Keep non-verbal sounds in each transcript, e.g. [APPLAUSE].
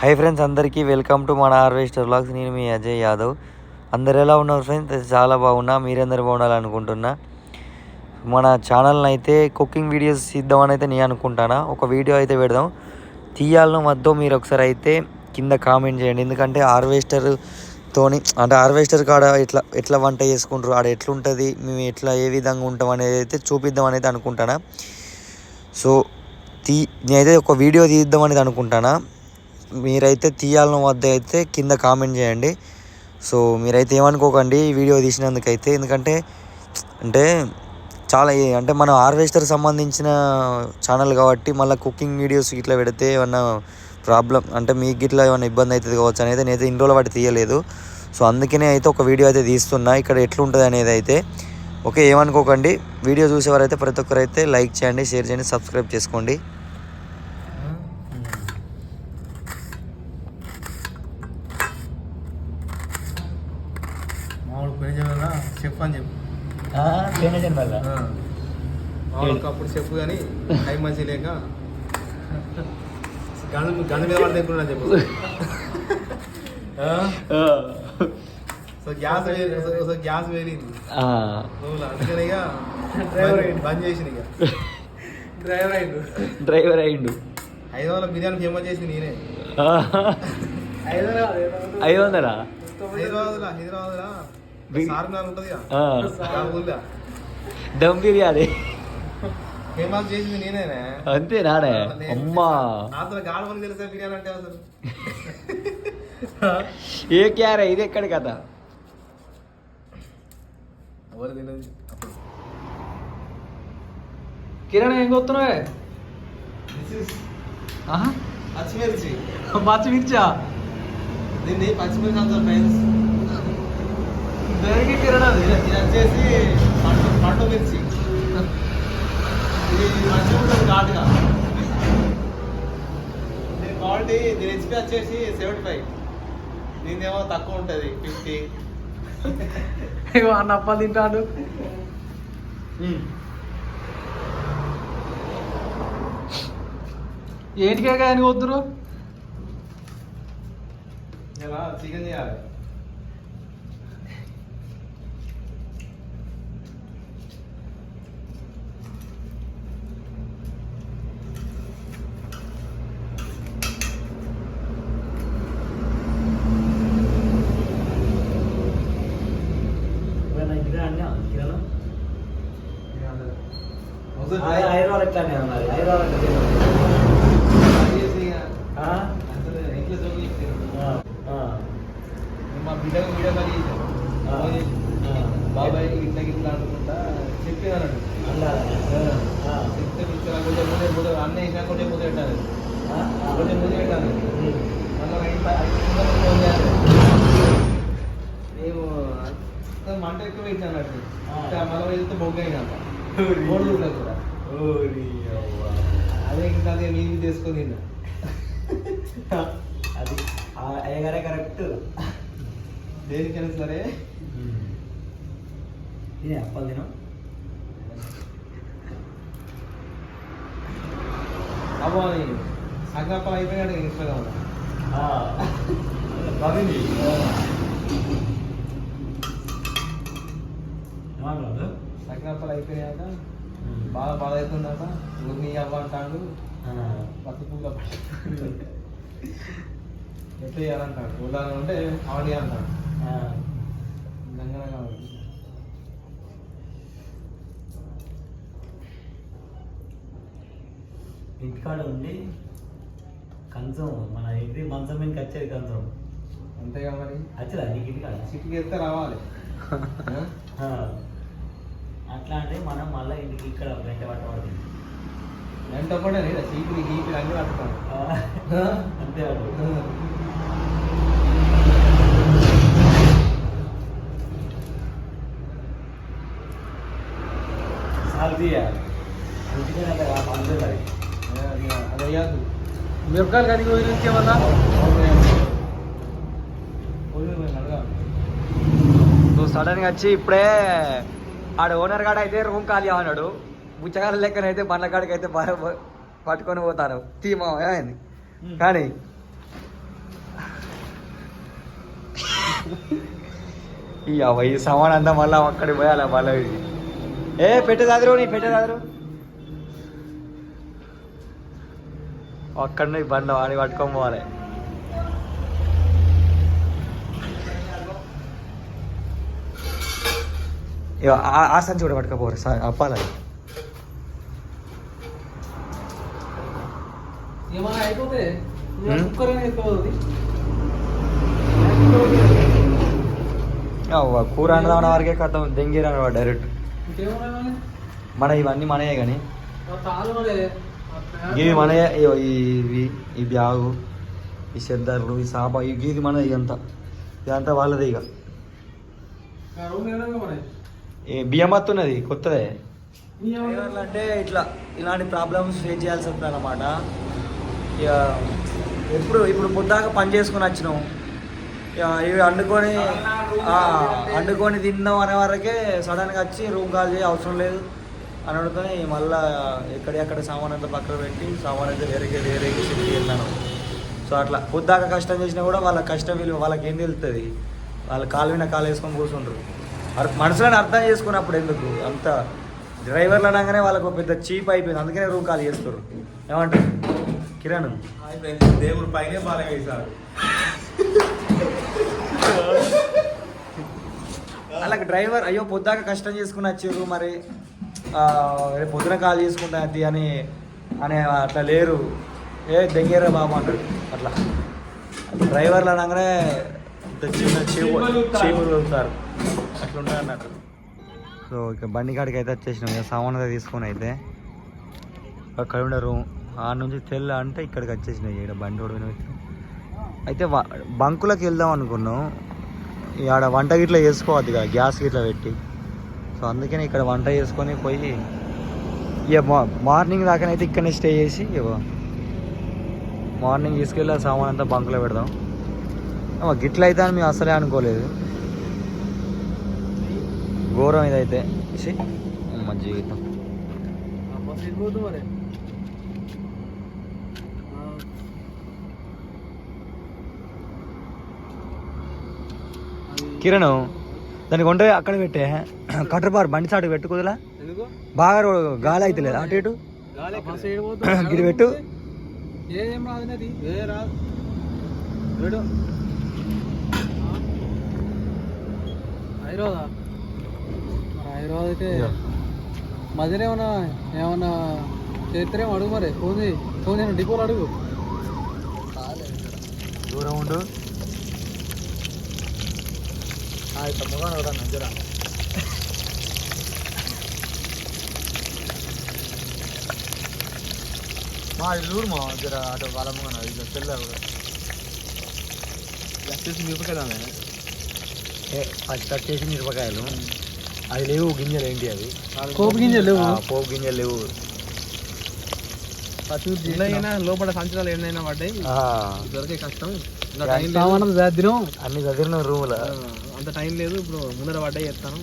High friends అందరికీ welcome to మన harvester vlogs నేను మీ అజయ్ యాదవ్ అందరు ఎలా ఉన్నారు ఫ్రెండ్స్ చాలా బాగున్నా. మీరందరూ బాగుండాలనుకుంటున్నా. మన ఛానల్ని అయితే కుకింగ్ వీడియోస్ ఇద్దామని అయితే నేను అనుకుంటానా? ఒక వీడియో అయితే పెడదాం. తీయాలను వద్దో మీరు ఒకసారి అయితే కింద కామెంట్ చేయండి. ఎందుకంటే హార్వెస్టర్ తోని అంటే హార్వెస్టర్ కాడ ఎట్లా ఎట్లా వంట చేసుకుంటారు ఆడ ఎట్లుంటుంది మేము ఎట్లా ఏ విధంగా ఉంటాం అనేది అయితే చూపిద్దాం అనేది అనుకుంటానా? సో తీ నేనైతే ఒక వీడియో తీద్దాం అనేది అనుకుంటానా? మీరైతే తీయాలని వద్ద అయితే కింద కామెంట్ చేయండి. సో మీరైతే ఏమనుకోకండి వీడియో తీసినందుకైతే. ఎందుకంటే అంటే చాలా అంటే మనం హార్వెస్టర్ సంబంధించిన ఛానల్ కాబట్టి మళ్ళీ కుకింగ్ వీడియోస్ ఇట్లా పెడితే ఏమన్నా ప్రాబ్లం అంటే మీకు ఇట్లా ఏమైనా ఇబ్బంది అవుతుంది కావచ్చు అనేది నేనైతే ఇన్ని రోజులు వాటి తీయలేదు. సో అందుకనే అయితే ఒక వీడియో అయితే తీస్తున్నా. ఇక్కడ ఎట్లుంటుంది అనేది అయితే. ఓకే ఏమనుకోకండి వీడియో చూసేవారైతే ప్రతి ఒక్కరైతే లైక్ చేయండి షేర్ చేయండి సబ్స్క్రైబ్ చేసుకోండి మామూలు పని చేయాలా చెప్పు అని చెప్పు వల్ల మామూలు ఒకప్పుడు చెప్పు కానీ టైం మంచి లేక గంధ గంధ మీద పడితే ఎక్కువ చెప్పు. ఆ? సో గ్యాస్ సో- గ్యాస్ వేలింది. అందుకని ఇక డ్రైవర్ బంద్- అయ్యిండు. బంద్ చేసిన ఇక. డ్రైవర్ అయిండు డ్రైవర్ అయ్యిండు. హైదరాబాద్ బిర్యానీ ఫేమస్ చేసింది నేనే. హైదరాబాద్ ఐదు వందలా హైదరాబాద్లో హైదరాబాద్లో. బి- సార్మినార్ ఉంటుంది దమ్ బిర్యానీ. ఫేమస్ చేసింది నేనేనే. అంతే నానే. అమ్మా. నాతో గాడమని తెలిసే బిర్యానీ అంటే అసలు? ఏ క్యార? ఇది ఎక్కడ కదా ఎవరు తెలియదు కిరణ్ ఏం కొత్తున్నావే? పచ్చిమిర్చి. పచ్చిమిర్చా? దీన్ని పచ్చిమిర్చి అంటారు ఫ్రెండ్స్. దేనికి కిరణ్ అది. వచ్చేసి పండు పండు మిర్చి ఘాటుగా దీని క్వాలిటీ దీని హెచ్పి వచ్చేసి సెవెంటీ ఫైవ్ దీనిదేమో తక్కువ ఉంటుంది ఫిఫ్టీ ఇగో అన్న అప్పలు తింటాడు. ఏంటికే కానీ వద్దురు? ఎలా చికెన్ చేయాలి. మా బిడ్డకు వీడియో కాల్ చేసి, బాబాయ్ ఇట్లా ఇట్లా అనుకుంటా చెప్పేదాడు చెప్తే ఇట్లా కొంచెం ముందే ముందు అన్న వేసినా కొంచెం ముందు పెట్టాలి కొంచెం ముందు పెట్టాలి మేము మంట ఎక్కువ పెట్టాను అన్నట్టు ఇంకా మళ్ళీ వెళ్తే బొగ్గ అయినాక మూడు కూడా అదే ఇంకా అదే నీది తీసుకొని తిన్నా అది అయ్యగారే కరెక్ట్ దేనికైనా సరే ఇది అప్పలు తినం అబ్బా అని సగప్పలు అయిపోయాడు ఇన్స్టాగ్రామ్ సగప్పలు అయిపోయాక బాగా బాధ అవుతుందట ఊరు నీ అవ్వ అంటాడు. పత్తి ఎట్లా చేయాలంటాడు? ఉంటే అవని అంటాడు. నిజంగానే కావాలి ఇంటికాడ ఉండి కంచం మన ఇంటి మంచం మీదకి వచ్చేది కంచం. అంతేగా మరి? వచ్చేదా నీకు ఇంటికాడ? సిటీకి వెళ్తే రావాలి. [LAUGHS] ఆ? ఆ. అట్లా అంటే మనం మళ్ళీ ఇంటికి ఇక్కడ వెంట పట్టబడుతుంది వెంట కూడా లేదా? చీపులు గీపులు అన్ని పట్టుకోండి అంతే వాడు సాల్తీయాలి ఇంటికి పండుగ అది అయ్యాదు మిరపకాయలు కడిగి పోయి ఇంకేమన్నా అడగాలి సో సడన్గా వచ్చి ఇప్పుడే ఆడ ఓనర్ కాడ అయితే రూమ్ ఖాళీ అన్నాడు బుచ్చగాల లెక్కనైతే బండ్ల కాడికి అయితే పట్టుకొని పోతారు తీమా అయింది కానీ ఈ అవై సమాన్ అంతా మళ్ళీ అక్కడికి పోయాలి మళ్ళీ ఏ పెట్టేదాదరు నీ పెట్టేదాదరు అక్కడ బండ్లు వాడి పట్టుకొని పోవాలి. ఆ- ఆ సంచి కూడా పట్టుకపోరు అప్పాలి కూర అండదాం వరకే కథం దెంగేరా డైరెక్ట్ మన ఇవన్నీ మనయే కానీ ఇవి మనయే. ఇవి ఈ బ్యాగు ఈ చెద్దర్లు ఈ సాప గీది మన ఇదంతా ఇదంతా వాళ్ళదే ఇక బియ్యం వస్తున్నది కొత్తదే? అంటే ఇట్లా ఇలాంటి ప్రాబ్లమ్స్ ఫేస్ చేయాల్సి వస్తుంది అనమాట ఇక ఎప్పుడు ఇప్పుడు పొద్దాక పని చేసుకొని వచ్చినాం. ఇక ఇవి వండుకొని వండుకొని తిన్నాం అనే వరకే సడన్గా వచ్చి రూమ్ కాల్ చేయ అవసరం లేదు అని అనుకుని మళ్ళా ఎక్కడెక్కడ సామాన్ అంతా పక్కన పెట్టి సామాన్ అయితే వేరే వేరే షిఫ్ట్ వెళ్ళాను సో అట్లా పొద్దాక కష్టం చేసినా కూడా వాళ్ళ కష్టం విలువ వాళ్ళకి ఏం తెలుస్తుంది వాళ్ళు కాలు విన కాలు వేసుకొని కూర్చుంటారు మనుషులను అర్థం చేసుకున్నప్పుడు ఎందుకు? అంత డ్రైవర్లు అనగానే వాళ్ళకు పెద్ద చీప్ అయిపోయింది. అందుకనే రూమ్ కాల్ చేస్తారు. ఏమంటారు? కిరణ్. దేవుడు పైనే వేశారు వాళ్ళకి డ్రైవర్ అయ్యో పొద్దాక కష్టం చేసుకుని వచ్చారు మరి. రేపు పొద్దున కాల్ చేసుకుంటా అది అని అని అట్లా లేరు. ఏ దెంగేరా బాబు అంటారు అట్లా. డ్రైవర్లు అనగానే చిన్న చీపు చీపులు వెళ్తారు అట్లా అన్నట్టు. సో ఇక బండి కాడికి అయితే వచ్చేసినాం. ఇక సామాన్ అయితే తీసుకొని అయితే అక్కడ ఉండే రూమ్. ఆ నుంచి తెల్ల అంటే ఇక్కడికి వచ్చేసినాయి ఇక్కడ బండి కూడా వినవచ్చు అయితే బంకులకు వెళ్దాం అనుకున్నాం. ఆడ వంట గిట్లా చేసుకోవద్దు కదా గ్యాస్ గిట్లా పెట్టి. సో అందుకని ఇక్కడ వంట చేసుకొని పోయి ఇక మా మార్నింగ్ దాకానైతే ఇక్కడనే స్టే చేసి మార్నింగ్ తీసుకెళ్ళి ఆ సామాన్ అంతా బంకులో పెడదాం. గిట్ల అయితే అని మేము అసలే అనుకోలేదు. ఘోరం ఇదైతే ఛీ, మా జీవితం. కిరణ్ దానికి వంట అక్కడ పెట్టే. కట్టర్ బార్ బండి చాటు పెట్టు కుదలా. ఎందుకు? బాగా గాలి అయితే లేదు అటు ఇటు గిరి పెట్టు. ఏం రాదు అది ఏ రాదు వెడు హైదరాబాదా మరి హైదరాబాద్ అయితే ఇదిగో. మధ్యలో ఏమన్నా ఏమన్నా చేస్తారేమో అడుగు మరి? ఫోన్ చేయి. ఫోన్ చేయను డిపోలో అడుగు. దూరం ఉండు. అవుతాను జరా మా ఇల్లు మా జర అటు వాళ్ళ ముఖం ఇది తెల్ల వచ్చేసి మిరపకాయలు ఏ ఫస్ట్ వచ్చేసి మిరపకాయలు. అది లేవు గింజలు ఏంటి అవి? కోపు గింజలు లేవు. ఆ, పోపు గింజలు లేవు. లోపల సంచలాలు ఎన్నైనా పడ్డాయి? ఆ, దొరికే కష్టం. చేద్దినం అన్ని చదివిన రూముల. అంత టైం లేదు. ఇప్పుడు ముందర పడ్డాయి చెప్తాను.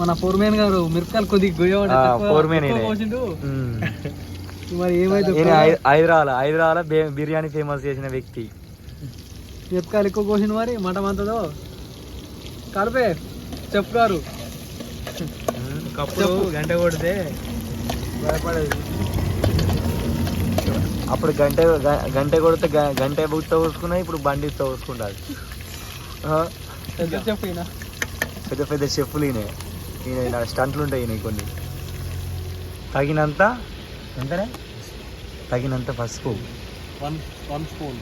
మన ఫోర్మేన్ గారు మిరపకాయలు కొద్దిగా. కోసిండు. [LAUGHS] మరి ఏమైతే హైదరాబాద్ హైదరాబాద్ బిర్యానీ ఫేమస్ చేసిన వ్యక్తి. మిరపకాయలు ఎక్కువ కోసిండు మరి మటం అంతదో? కలిపే చెప్పుకారు కప్పుడు గంట కొడితే అప్పుడు గంట గ- గంట కొడితే గ- గంట బుట్ట పోసుకున్నా ఇప్పుడు బండి పోసుకుంటారు ఈయన. పెద్ద పెద్ద చెప్పులు ఈయన. ఈయన ఇలా స్టంట్లు ఉంటాయి ఈయన కొన్ని. తగినంత ఎంతనే తగినంత పసుపు. One one spoon.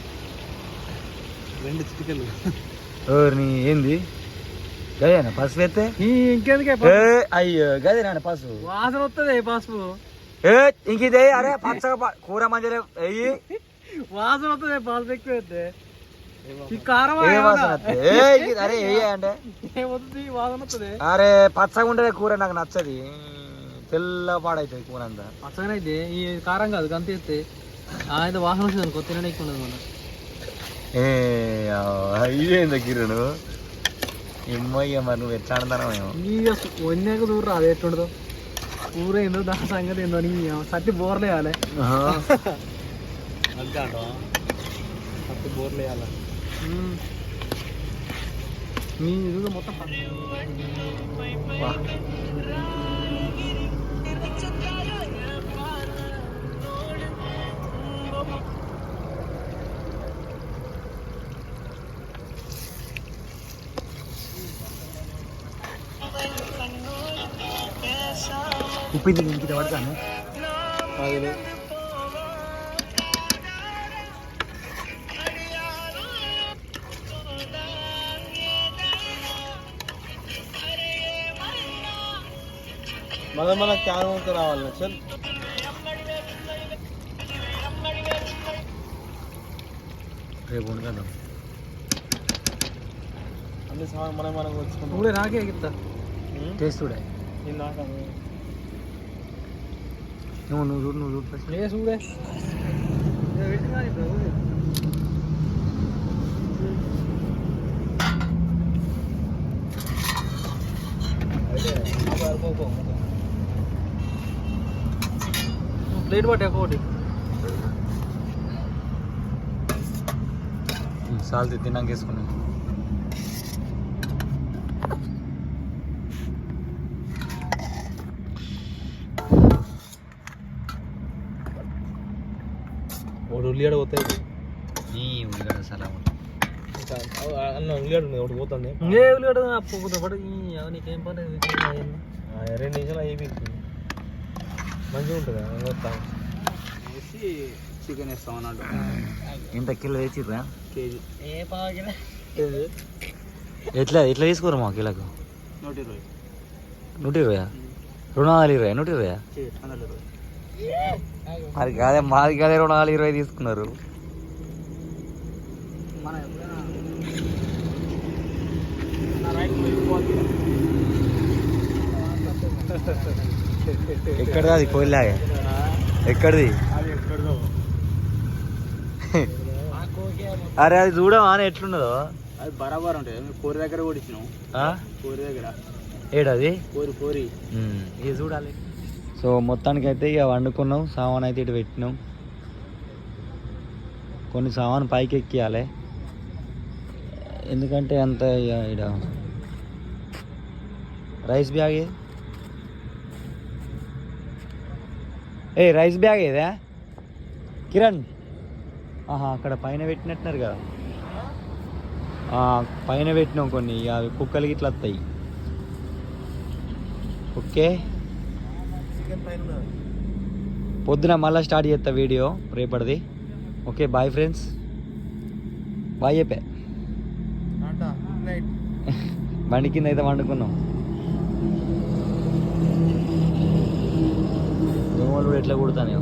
రెండు చిటికలు. ఓర్ని ఏంది? గదేనా పసుపు ఎత్తే? ఇంకెందుకే అయ్యో గదేనా పసుపు? వాసన వస్తుంది పసుపు. ఏ ఇంకిదే అరే పచ్చగా కూర మంచిగా ఎయ్యి వాసన వస్తుంది పసుపు ఎక్కువ ఇంకి- అరే పచ్చగా ఉండే కూర నాకు నచ్చది. తెల్ల పాడైతుంది కూర అంతా. పచ్చగానే అయితే ఈ కారం కాదు గంత వేస్తే అయితే వాసన వచ్చింది అనుకో తినడానికి ఉండదు మన. ఇదేందా కిరణ్. ఎమ్మయ్య మరి నువ్వు ఎట్లా అంటానో ఏమో నీ వన్నాక దూరం అది ఎట్లుండదు కూర ఏందో దాని సంగతి ఏందో నీ సట్టి బోర్లు వేయాలి ఆహా. అంతే అంటావా సట్టి బోర్లు వేయాలి మీ ఇది మొత్తం వా. ఉప్పు ఇది ఇంకిట పడతాను ఆగలే మళ్ళీ మన క్యాన్ వంక రావాలి చల్ రేపు ఉండగలం అన్ని సామాన్ మనం మనం వచ్చుకుంటాం నువ్వులే నాకే ఎగిస్తా టేస్ట్ చూడే నేను నాకు నువ్వు నువ్వు చూడు నువ్వు చూడు ఫస్ట్ ఏ చూడే ప్లేట్ పట్టే ఒకటి సాల్ట్ తిన్నాక ఉల్లిగడ పోతాయి. నీ ఉల్లిగడ్డ సలా అన్న ఉల్లిగడ ఉంది ఒకటి పోతుంది. ఇంకే ఉల్లిగడ్డ పోకుండా పడి నీకేం పని? ఆ, రెండు నిమిషాలు అయిపోయింది మంచిగా ఉంటుంది? మొత్తం. వేసి చికెన్ వేస్తాం అన్నట్టు ఇంత కిలో వేసిర్రా? కేజీ. ఏ పాగిన ఎట్లా ఎట్లా తీసుకోరు మా కిలోకు? నూట ఇరవై నూట ఇరవై రెండు వందల ఇరవై నూట ఇరవై వందల ఇరవై. మరి కాదే మాది కాదే రెండు వందల ఇరవై తీసుకున్నారు. ఎక్కడిది అది కోయిలాగే? ఎక్కడిది? అరే అది చూడమా అని ఎట్లున్నదో? అది బరాబర్ ఉంటుంది. కోరి దగ్గర కూడా ఇచ్చినాం? కోరి దగ్గర. ఏడది? కోరి కోరి. ఇది చూడాలి. సో మొత్తానికి అయితే ఇక వండుకున్నాం సామాన్ అయితే ఇటు పెట్టినాం. కొన్ని సామాన్ పైకి ఎక్కియాలి. ఎందుకంటే అంత ఇక ఈడ రైస్ బ్యాగ్ ఏ? రైస్ బ్యాగ్ ఏదా? కిరణ్. ఆహా అక్కడ పైన పెట్టినట్టున్నారు కదా. పైన పెట్టినాం కొన్ని ఇక అవి కుక్కలకి ఇట్లా వస్తాయి. ఓకే. పొద్దున మళ్ళీ స్టార్ట్ చేస్తా వీడియో రేపటిది. ఓకే బాయ్ ఫ్రెండ్స్ బాయ్ చెప్పే. [LAUGHS] బండి కింద అయితే వండుకున్నాం. దోమలు కూడా ఎట్లా కుడతానే